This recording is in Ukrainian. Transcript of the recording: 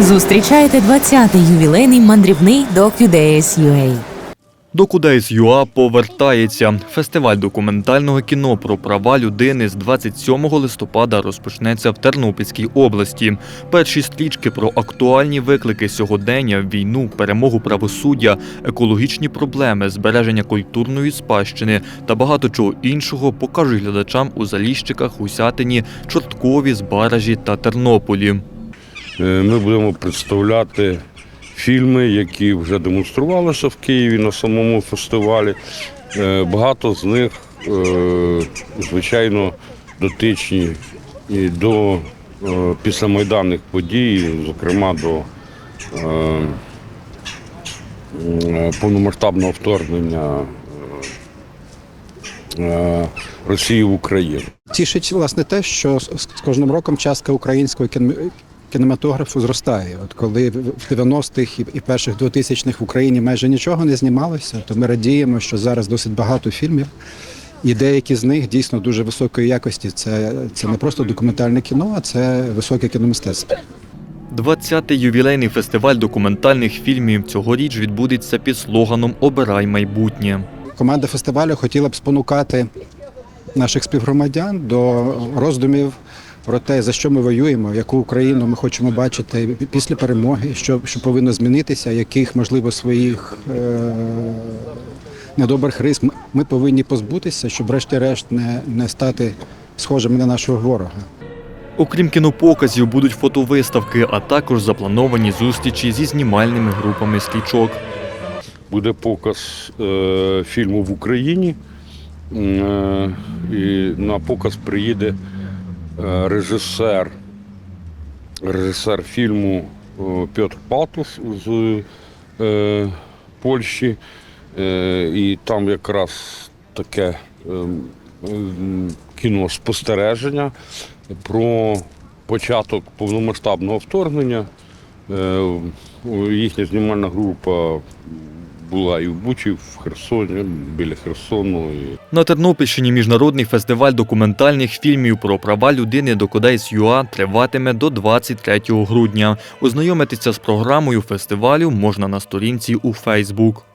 Зустрічайте 20-й ювілейний мандрівний DocuDays.ua. Докудейс ЮА повертається. Фестиваль документального кіно про права людини з 27 листопада розпочнеться в Тернопільській області. Перші стрічки про актуальні виклики сьогодення, війну, перемогу правосуддя, екологічні проблеми, збереження культурної спадщини та багато чого іншого покажуть глядачам у Заліщиках, Гусятині, Чорткові, Збаражі та Тернополі. Е, Ми будемо представляти фільми, які вже демонструвалися в Києві на самому фестивалі. Е, Багато з них, е, звичайно, дотичні і до післямайданних подій, зокрема до повномасштабного вторгнення Росії в Україну. Тішить власне те, що з кожним роком частка українського кінематографу зростає. От коли в 90-х і- перших 2000-х в Україні майже нічого не знімалося, то ми радіємо, що зараз досить багато фільмів. І деякі з них дійсно дуже високої якості. Це, це не просто документальне кіно, а це високе кіномистецтво. 20-й ювілейний фестиваль документальних фільмів цьогоріч відбудеться під слоганом Обирай майбутнє. Команда фестивалю хотіла б спонукати наших співгромадян до роздумів про те, за що ми воюємо, яку Україну ми хочемо бачити після перемоги, що, що повинно змінитися, яких, можливо, своїх е- недобрих рис ми- повинні позбутися, щоб врешті-решт не, не стати схожими на нашого ворога. Окрім кінопоказів, будуть фотовиставки, а також заплановані зустрічі зі знімальними групами стрічок. буде показ е, фільму в Україні. Е, і на показ приїде режисер, режисер фільму е, Петр Патус з е, Польщі. Е, і там якраз таке е, м, кіно спостереження про початок повномасштабного вторгнення. Е, Їхня знімальна група була і в Бучі, в Херсоні, біля Херсону. На Тернопільщині міжнародний фестиваль документальних фільмів про права людини Докудейс ЮА триватиме до 23 грудня. Ознайомитися з програмою фестивалю можна на сторінці у Фейсбук.